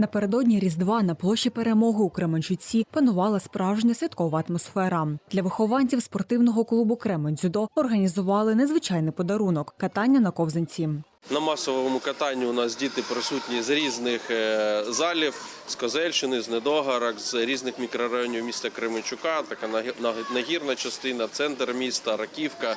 Напередодні Різдва на площі перемоги у Кременчуці панувала справжня святкова атмосфера. Для вихованців спортивного клубу Кремень організували незвичайний подарунок катання на ковзанці. На масовому катанні у нас діти присутні з різних е, залів, з Козельщини, з Недогарок, з різних мікрорайонів міста Кременчука, така нагі- нагі- нагірна частина, центр міста, Раківка.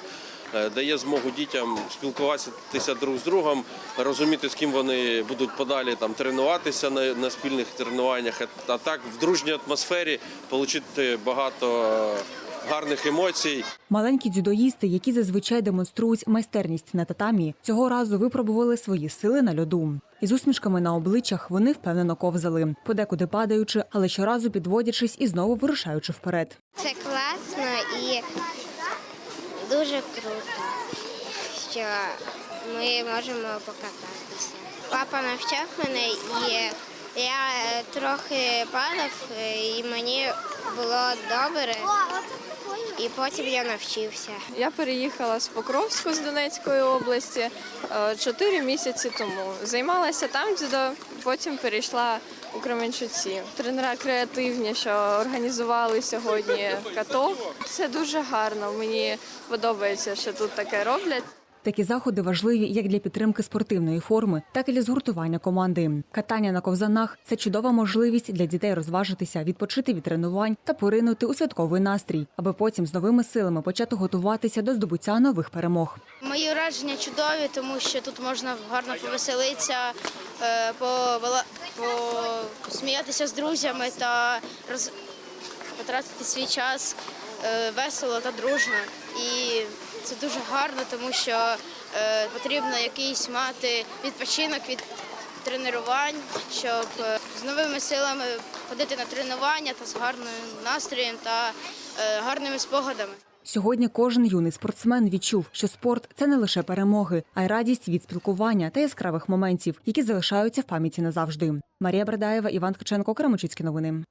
Е, Дає змогу дітям спілкуватися друг з другом, розуміти, з ким вони будуть подалі там тренуватися на, на спільних тренуваннях, а так в дружній атмосфері отримати багато е, гарних емоцій. Маленькі дзюдоїсти, які зазвичай демонструють майстерність на татамі, цього разу випробували свої сили на льоду. Із усмішками на обличчях вони впевнено ковзали, подекуди падаючи, але щоразу підводячись і знову вирушаючи вперед. Це класно і дуже круто, що ми можемо покататися. Папа навчав мене і я е, трохи падав, е, і мені було добре. І потім я навчився. Я переїхала з Покровську з Донецької області е, чотири місяці тому. Займалася там дзюдо, потім перейшла у Кременчуці. Тренера креативні, що організували сьогодні каток. Це дуже гарно. Мені подобається, що тут таке роблять. Такі заходи важливі як для підтримки спортивної форми, так і для згуртування команди. Катання на ковзанах це чудова можливість для дітей розважитися, відпочити від тренувань та поринути у святковий настрій, аби потім з новими силами почати готуватися до здобуття нових перемог. Мої враження чудові, тому що тут можна гарно повеселитися, е, посміятися з друзями та роз... потратити свій час е, весело та дружно. І це дуже гарно, тому що е, потрібно якийсь мати відпочинок від тренувань, щоб е, з новими силами ходити на тренування та з гарним настроєм та е, гарними спогадами. Сьогодні кожен юний спортсмен відчув, що спорт це не лише перемоги, а й радість від спілкування та яскравих моментів, які залишаються в пам'яті назавжди. Марія Брадаєва, Іван Ткаченко, Кремочицькі новини.